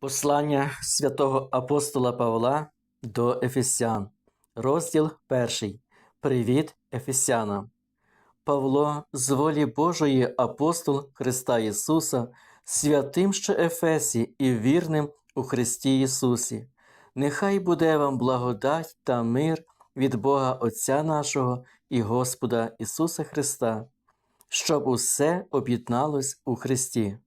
Послання святого апостола Павла до Ефесян, розділ 1. Привіт Ефесянам. Павло з волі Божої апостол Христа Ісуса, святим що Ефесі і вірним у Христі Ісусі. Нехай буде вам благодать та мир від Бога Отця нашого і Господа Ісуса Христа, щоб усе об'єдналось у Христі.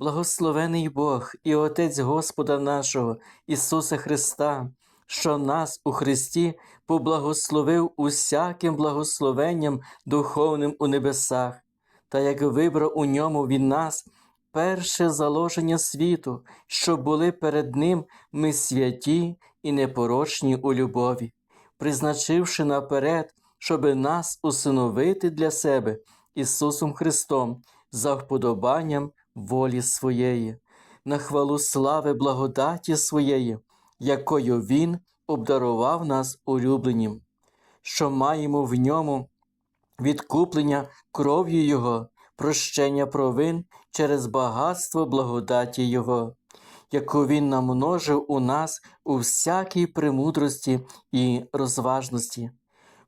Благословений Бог і Отець Господа нашого Ісуса Христа, що нас у Христі поблагословив усяким благословенням духовним у небесах, та як вибрав у ньому від нас перше заложення світу, щоб були перед Ним ми святі і непорочні у любові, призначивши наперед, щоби нас усиновити для себе Ісусом Христом за вподобанням волі своєї, на хвалу слави благодаті своєї, якою Він обдарував нас улюбленім, що маємо в ньому відкуплення кров'ю Його, прощення провин через багатство благодаті Його, яку Він намножив у нас у всякій премудрості і розважності.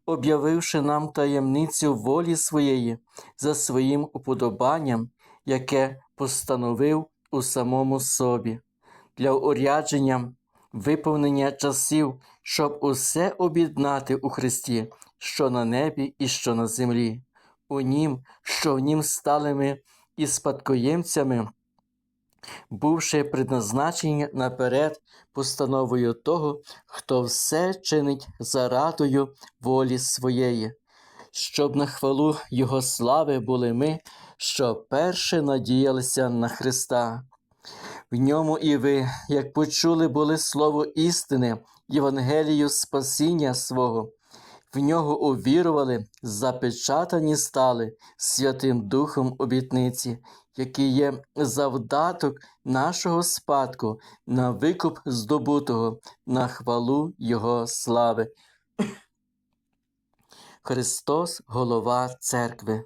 Об'явивши нам таємницю волі своєї за своїм уподобанням, яке постановив у самому собі, для урядження виповнення часів, щоб усе об'єднати у Христі, що на небі і що на землі, у Нім, що в Нім стали ми і спадкоємцями, бувши предназначені наперед постановою того, хто все чинить за радою волі своєї, щоб на хвалу Його слави були ми, що перше надіялися на Христа. В ньому і ви, як почули, були слово істини, Євангелію спасіння свого, в нього увірували, запечатані стали Святим Духом обітниці, який є завдаток нашого спадку на викуп здобутого, на хвалу Його слави. Христос голова церкви.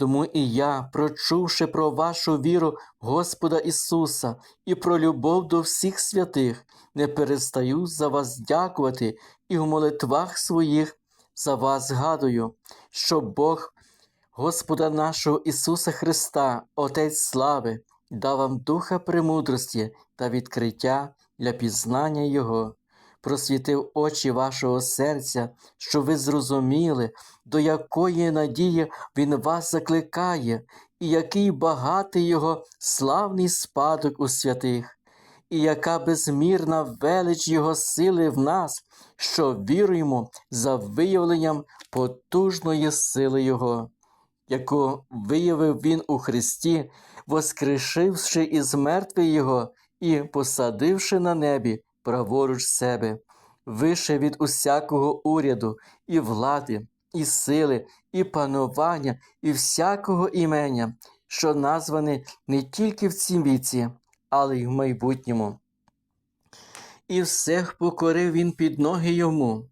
Тому і я, прочувши про вашу віру Господа Ісуса і про любов до всіх святих, не перестаю за вас дякувати і в молитвах своїх за вас згадую, що Бог Господа нашого Ісуса Христа, Отець слави, дав вам духа премудрості та відкриття для пізнання Його, просвітив очі вашого серця, щоб ви зрозуміли, до якої надії Він вас закликає, і який багатий Його славний спадок у святих, і яка безмірна велич Його сили в нас, що віруємо за виявленням потужної сили Його, яку виявив Він у Христі, воскрешивши із мертвих Його і посадивши на небі праворуч себе, вище від усякого уряду і влади, і сили, і панування, і всякого імення, що названі не тільки в цім віці, але й в майбутньому. І всех покорив він під ноги йому,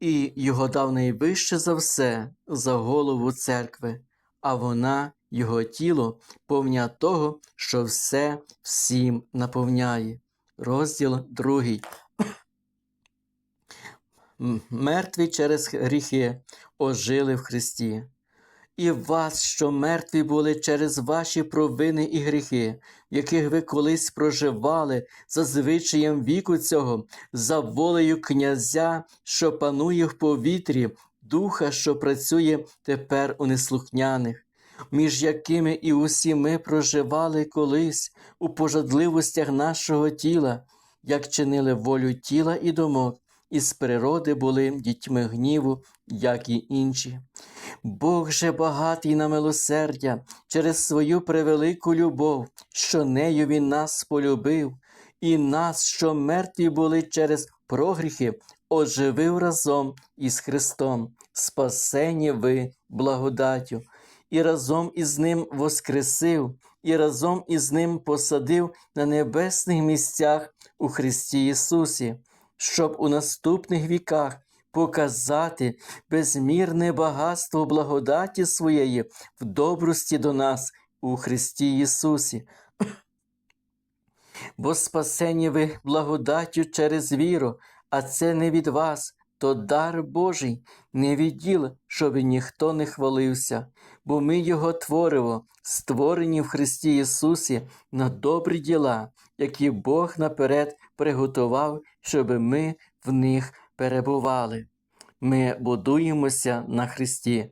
і його дав найвище за все, за голову церкви, а вона, його тіло, повня того, що все всім наповняє. Розділ другий. Мертві через гріхи ожили в Христі. І вас, що мертві були через ваші провини і гріхи, яких ви колись проживали за звичаєм віку цього, за волею князя, що панує в повітрі, духа, що працює тепер у неслухняних, між якими і усі ми проживали колись у пожадливостях нашого тіла, як чинили волю тіла і домок, і з природи були дітьми гніву, як і інші. Бог же багатий на милосердя через свою превелику любов, що нею Він нас полюбив, і нас, що мертві були через прогріхи, оживив разом із Христом, спасені ви благодаттю, і разом із Ним воскресив, і разом із Ним посадив на небесних місцях у Христі Ісусі, щоб у наступних віках показати безмірне багатство благодаті своєї в добрості до нас у Христі Ісусі. бо спасені ви благодаттю через віру, а це не від вас, то дар Божий, не від діл, щоб ніхто не хвалився, бо ми Його творимо, створені в Христі Ісусі на добрі діла, які Бог наперед приготував, щоб ми в них перебували. Ми будуємося на Христі.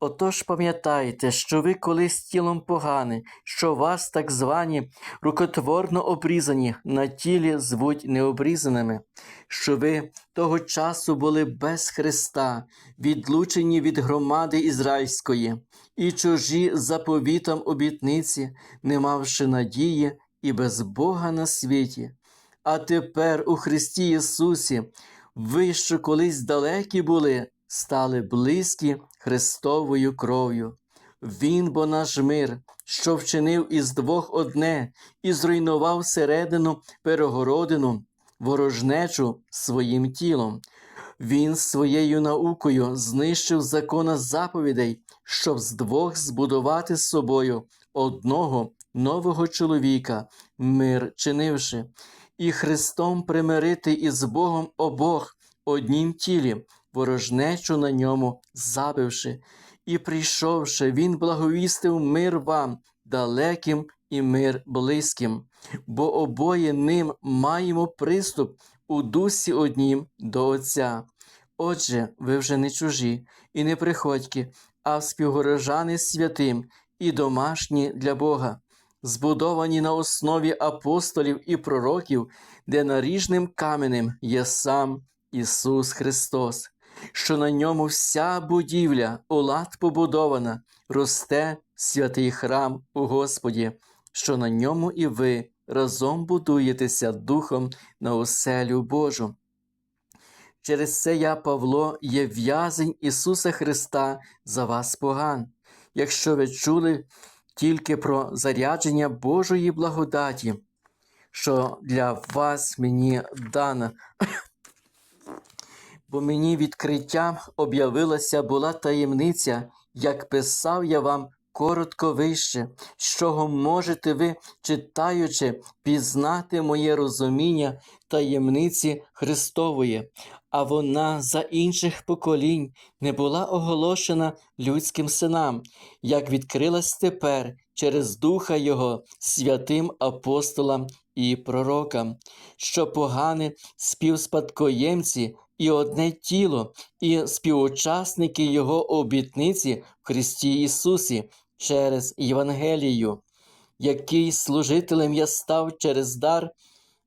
Отож пам'ятайте, що ви колись тілом погані, що вас так звані рукотворно обрізані на тілі звуть необрізаними, що ви того часу були без Христа, відлучені від громади ізраїльської, і чужі заповітам обітниці, не мавши надії і без Бога на світі. А тепер у Христі Ісусі ви, що колись далекі були, стали близькі Христовою кров'ю. Він бо наш мир, що вчинив із двох одне і зруйнував середину перегородину, ворожнечу своїм тілом. Він своєю наукою знищив закона заповідей, щоб з двох збудувати з собою одного нового чоловіка, мир чинивши, і Христом примирити із Богом обох однім тілі, ворожнечу на ньому забивши, і прийшовши, він благовістив мир вам, далеким і мир близьким, бо обоє ним маємо приступ у дусі однім до Отця. Отже, ви вже не чужі і не приходьки, а співгорожани святим і домашні для Бога, збудовані на основі апостолів і пророків, де наріжним каменем є сам Ісус Христос, що на ньому вся будівля у лад побудована, росте святий храм у Господі, що на ньому і ви разом будуєтеся Духом на оселю Божу. Через це я, Павло, є в'язень Ісуса Христа за вас поган, якщо ви чули тільки про зарядження Божої благодаті, що для вас мені дана. Бо мені відкриттям об'явилася була таємниця, як писав я вам коротко вище, з чого можете ви, читаючи, пізнати моє розуміння таємниці Христової, а вона за інших поколінь не була оголошена людським синам, як відкрилась тепер через Духа Його святим апостолам і пророкам, що погані співспадкоємці і одне тіло, і співучасники Його обітниці в Христі Ісусі через Євангелію, який служителем я став через дар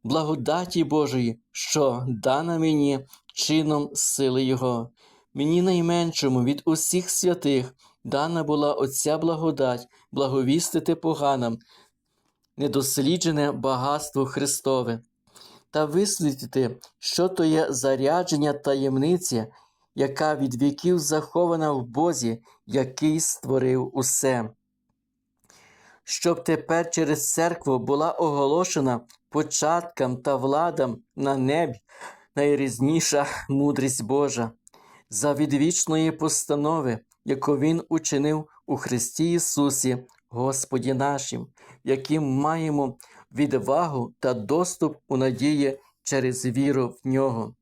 благодаті Божої, що дана мені чином сили Його. Мені найменшому від усіх святих дана була оця благодать благовістити поганам, недосліджене багатство Христове, та вислідити, що то є зарядження таємниці, яка від віків захована в Бозі, який створив усе. Щоб тепер через церкву була оголошена початкам та владам на небі найрізніша мудрість Божа, за відвічної постанови, яку Він учинив у Христі Ісусі, Господі нашим, яким маємо відвагу та доступ у надії через віру в нього.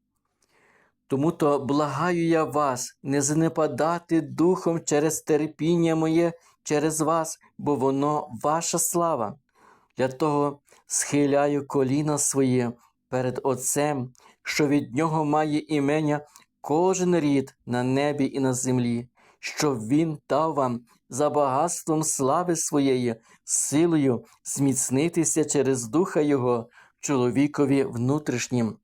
Тому то благаю я вас не занепадати духом через терпіння моє через вас, бо воно ваша слава. Для того схиляю коліна своє перед Отцем, що від нього має імення кожен рід на небі і на землі, щоб Він дав вам за багатством слави своєї, силою зміцнитися через Духа Його чоловікові внутрішнім,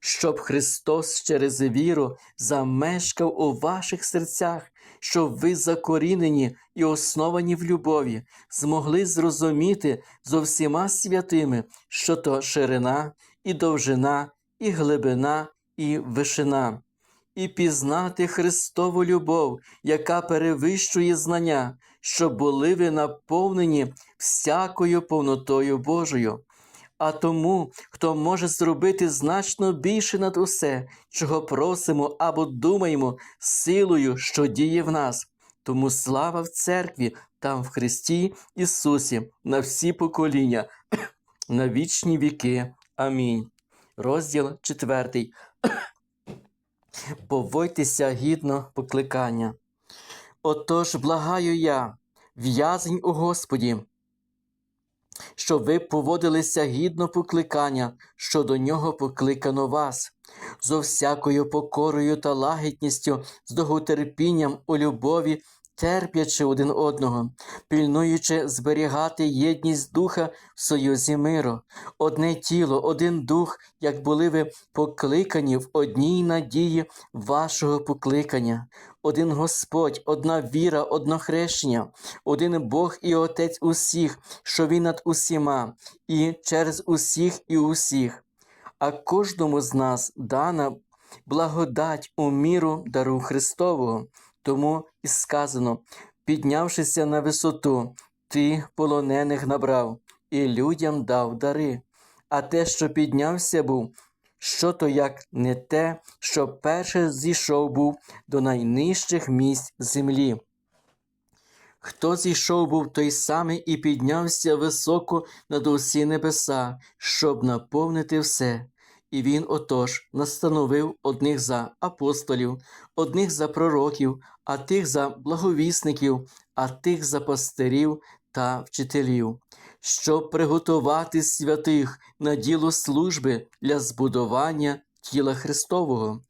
щоб Христос через віру замешкав у ваших серцях, щоб ви закорінені і основані в любові, змогли зрозуміти зо всіма святими, що то ширина, і довжина, і глибина, і вишина і пізнати Христову любов, яка перевищує знання, щоб були ви наповнені всякою повнотою Божою. А тому, хто може зробити значно більше над усе, чого просимо або думаємо, силою, що діє в нас. Тому слава в церкві там в Христі Ісусі на всі покоління, на вічні віки. Амінь. Розділ 4. Поводьтеся гідно покликання. Отож, благаю я, в'язень у Господі, щоб ви поводилися гідно покликання, що до нього покликано вас, зо всякою покорою та лагідністю, з довготерпінням у любові, терплячи один одного, пильнуючи зберігати єдність духа в союзі миру, одне тіло, один дух, як були ви покликані в одній надії вашого покликання, один Господь, одна віра, одно хрещення, один Бог і Отець усіх, що Він над усіма, і через усіх і усіх. А кожному з нас дана благодать у міру дару Христового. Тому і сказано, піднявшися на висоту, ти полонених набрав і людям дав дари. А те, що піднявся був, що то як не те, що перше зійшов був до найнижчих місць землі. Хто зійшов був той самий і піднявся високо над усі небеса, щоб наповнити все. І він отож настановив одних за апостолів, одних за пророків, а тих за благовісників, а тих за пастирів та вчителів, щоб приготувати святих на діло служби для збудування тіла Христового.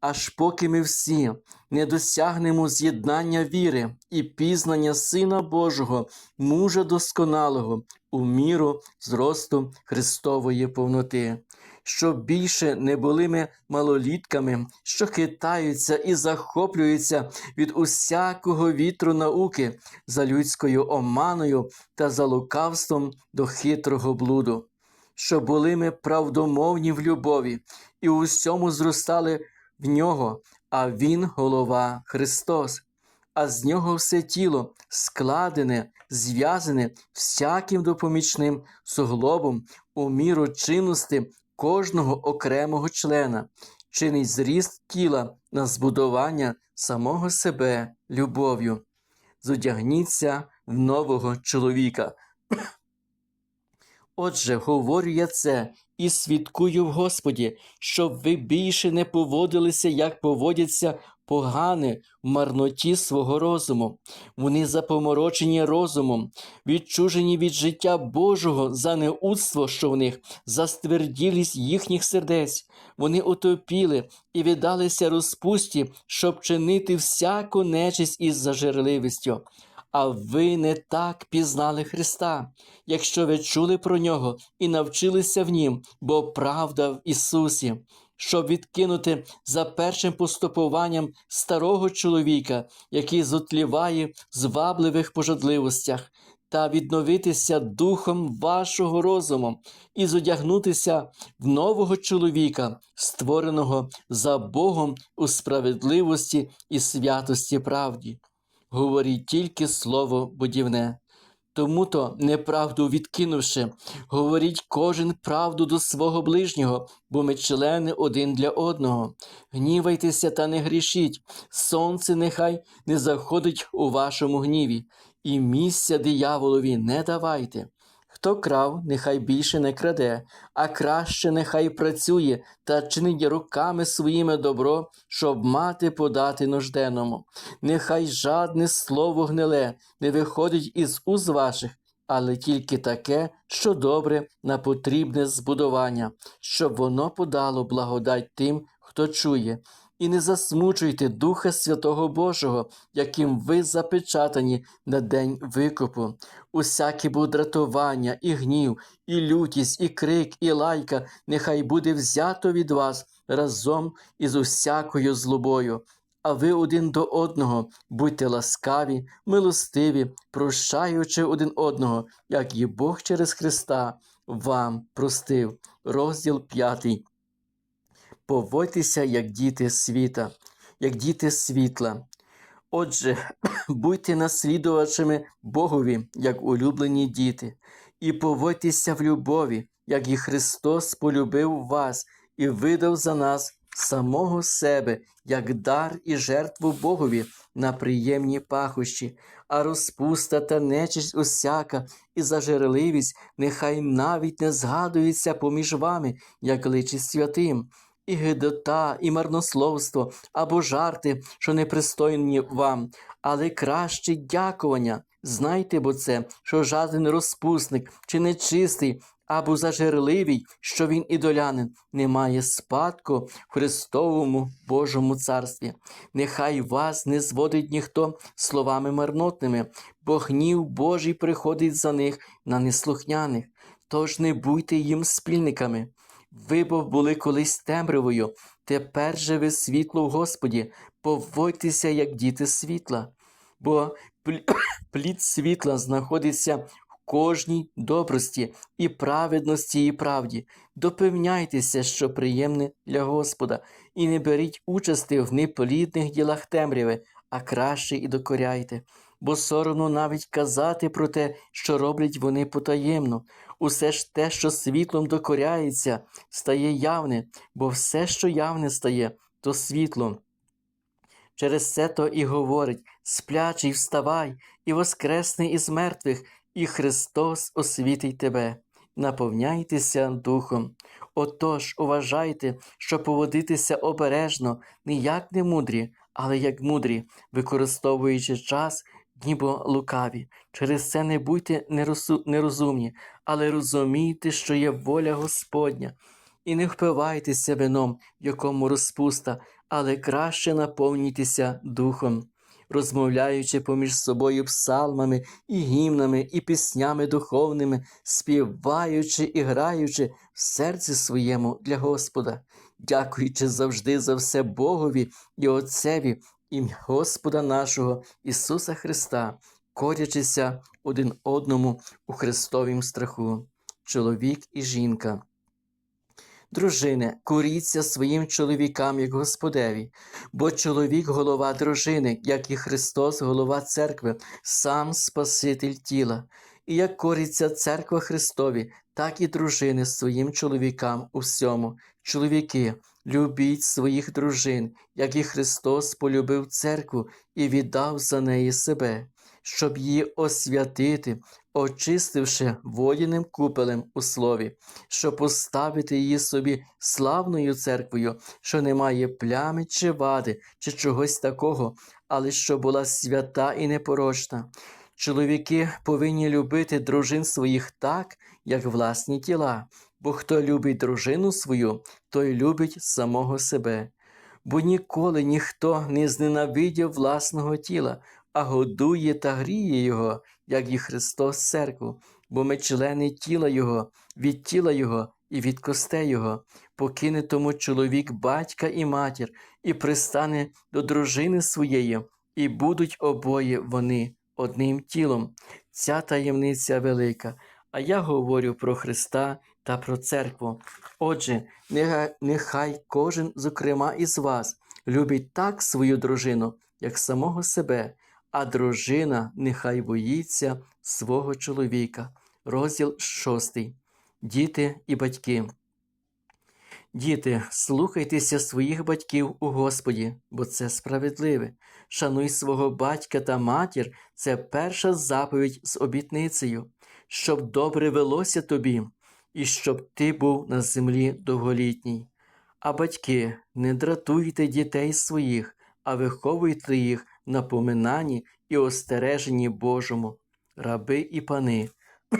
Аж поки ми всі не досягнемо з'єднання віри і пізнання Сина Божого, мужа досконалого, у міру зросту Христової повноти, щоб більше не були ми малолітками, що хитаються і захоплюються від усякого вітру науки за людською оманою та за лукавством до хитрого блуду, щоб були ми правдомовні в любові і у всьому зростали в нього, а Він голова Христос, а з нього все тіло складене, зв'язане всяким допомічним суглобом у міру чинності кожного окремого члена, чинить зріст тіла на збудування самого себе любов'ю. Зодягніться в нового чоловіка. Отже, говорю я це і свідкую в Господі, щоб ви більше не поводилися, як поводяться погани в марноті свого розуму. Вони запоморочені розумом, відчужені від життя Божого за неудство, що в них, за стверділість їхніх сердець. Вони утопіли і віддалися розпусті, щоб чинити всяку нечисть із зажерливістю. А ви не так пізнали Христа, якщо ви чули про нього і навчилися в Нім, бо правда в Ісусі, щоб відкинути за першим поступуванням старого чоловіка, який зотліває в звабливих пожадливостях, та відновитися духом вашого розуму і зодягнутися в нового чоловіка, створеного за Богом у справедливості і святості правді говоріть тільки слово будівне. Тому то, неправду відкинувши, говоріть кожен правду до свого ближнього, бо ми члени один для одного. Гнівайтеся та не грішіть, сонце нехай не заходить у вашому гніві, і місця дияволові не давайте. Хто крав, нехай більше не краде, а краще нехай працює та чинить руками своїми добро, щоб мати подати нужденному. Нехай жадне слово гниле не виходить із уз ваших, але тільки таке, що добре на потрібне збудування, щоб воно подало благодать тим, хто чує. І не засмучуйте Духа Святого Божого, яким ви запечатані на день викупу. Усяке будратування, і гнів, і лютість, і крик, і лайка нехай буде взято від вас разом із усякою злобою. А ви один до одного будьте ласкаві, милостиві, прощаючи один одного, як і Бог через Христа вам простив. Розділ п'ятий. Поводьтеся, як діти світа, як діти світла. Отже, будьте наслідувачами Богові, як улюблені діти, і поводьтеся в любові, як і Христос полюбив вас і видав за нас самого себе, як дар і жертву Богові на приємні пахощі, а розпуста та нечисть усяка і зажерливість нехай навіть не згадується поміж вами, як личить святим. І гидота, і марнословство або жарти, що непристойні вам, але краще дякування. Знайте бо це, що жаден розпусник чи нечистий, або зажерливий, що він ідолянин, не має спадку в Христовому Божому царстві. Нехай вас не зводить ніхто словами марнотними, бо гнів Божий приходить за них на неслухняних. Тож не будьте їм спільниками. Ви були колись темрявою, тепер же ви світло в Господі, поводьтеся, як діти світла, бо плі- плід світла знаходиться в кожній добрості і праведності і правді. Допевняйтеся, що приємне для Господа, і не беріть участи в неплідних ділах темряви, а краще і докоряйте. Бо соромно навіть казати про те, що роблять вони потаємно. Усе ж те, що світлом докоряється, стає явне, бо все, що явне стає, то світлом. Через це то і говорить сплячий, вставай, і воскресни із мертвих, і Христос освітить тебе. Наповняйтеся духом. Отож, уважайте, що поводитися обережно, не як не мудрі, але як мудрі, використовуючи час, ніби лукаві. Через це не будьте нерозумні, але розумійте, що є воля Господня. І не впивайтеся вином, якому розпуста, але краще наповнюйтеся духом, розмовляючи поміж собою псалмами і гімнами, і піснями духовними, співаючи і граючи в серці своєму для Господа, дякуючи завжди за все Богові і Отцеві, ім'я Господа нашого Ісуса Христа, корячися один одному у Христовім страху, чоловік і жінка. Дружине, коріться своїм чоловікам, як Господеві, бо чоловік голова дружини, як і Христос, голова церкви, сам Спаситель тіла. І як кориться церква Христові, так і дружини своїм чоловікам у всьому. Чоловіки, любіть своїх дружин, як і Христос полюбив церкву і віддав за неї себе, щоб її освятити, очистивши водяним купелем у слові, щоб поставити її собі славною церквою, що не має плями чи вади, чи чогось такого, але що була свята і непорочна. Чоловіки повинні любити дружин своїх так, як власні тіла, бо хто любить дружину свою, той любить самого себе. Бо ніколи ніхто не зненавидів власного тіла, а годує та гріє його, як і Христос церкву, бо ми члени тіла Його, від тіла Його і від костей Його, покине тому чоловік батька і матір, і пристане до дружини своєї, і будуть обоє вони одним тілом. Ця таємниця велика. А я говорю про Христа та про церкву. Отже, нехай, кожен, зокрема із вас, любить так свою дружину, як самого себе, а дружина нехай боїться свого чоловіка. Розділ 6. Діти і батьки. Діти, слухайтеся своїх батьків у Господі, бо це справедливе. Шануй свого батька та матір це перша заповідь з обітницею, щоб добре велося тобі, і щоб ти був на землі довголітній. А батьки, не дратуйте дітей своїх, а виховуйте їх в напоминанні і остереженні Божому, раби і пани.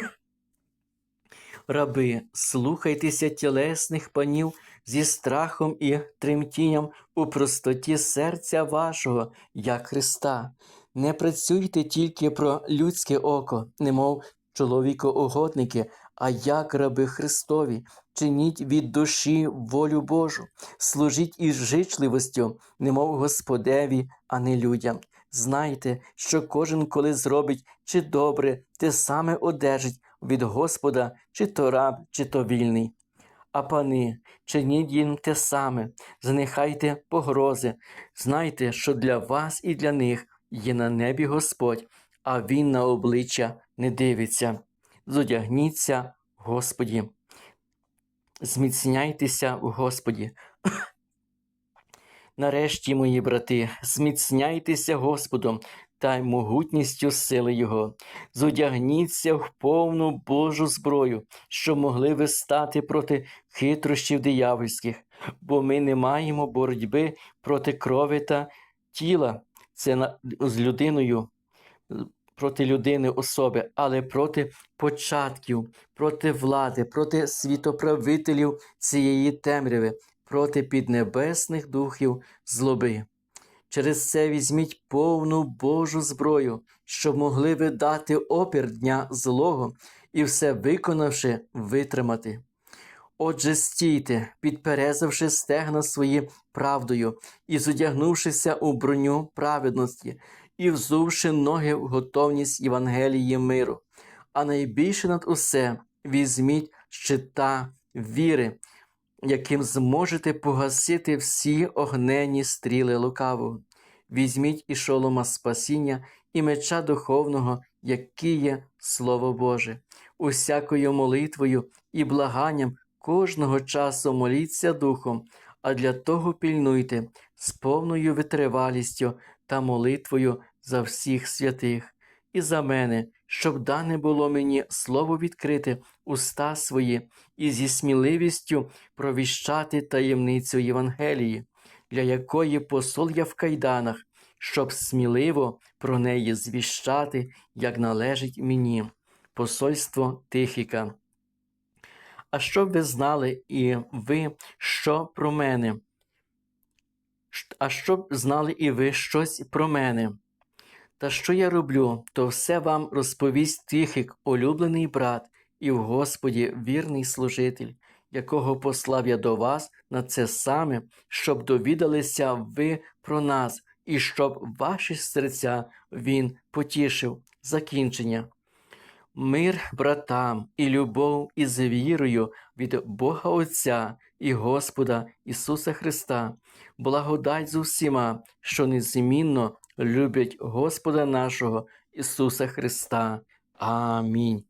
Раби, слухайтеся тілесних панів зі страхом і тремтінням у простоті серця вашого, як Христа. Не працюйте тільки про людське око, немов чоловікоугодники, а як раби Христові, чиніть від душі волю Божу, служіть із жичливостю, немов Господеві, а не людям. Знайте, що кожен, коли зробить чи добре, те саме одержить від Господа, чи то раб, чи то вільний. А пани, чиніть їм те саме, знехайте погрози, знайте, що для вас і для них є на небі Господь, а Він на обличчя не дивиться. Зодягніться в Господі. Зміцняйтеся в Господі. Нарешті, мої брати, зміцняйтеся Господом та й могутністю сили Його. Зодягніться в повну Божу зброю, щоб могли ви стати проти хитрощів диявольських, бо ми не маємо боротьби проти крові та тіла, це з людиною, проти людини особи, але проти початків, проти влади, проти світоправителів цієї темряви, проти піднебесних духів злоби. Через це візьміть повну Божу зброю, щоб могли ви дати опір дня злого і все виконавши, витримати. Отже, стійте, підперезавши стегна свої правдою, і зодягнувшися у броню праведності, і взувши ноги в готовність Євангелії миру. А найбільше над усе візьміть щита віри, яким зможете погасити всі огненні стріли лукавого. Візьміть і шолома спасіння, і меча духовного, який є Слово Боже, усякою молитвою і благанням кожного часу моліться духом, а для того пільнуйте з повною витривалістю та молитвою за всіх святих, і за мене, щоб дане було мені слово відкрити уста свої і зі сміливістю провіщати таємницю Євангелії, для якої посол я в кайданах, щоб сміливо про неї звіщати, як належить мені. Посольство Тихіка. А щоб ви знали і ви, що про мене? А щоб знали і ви щось про мене? Та що я роблю, то все вам розповість Тихик, улюблений брат, і в Господі вірний служитель, якого послав я до вас на це саме, щоб довідалися ви про нас, і щоб ваші серця він потішив. Закінчення. Мир братам і любов із вірою від Бога Отця і Господа Ісуса Христа, благодать з усіма, що незмінно люблять Господа нашого Ісуса Христа. Амінь.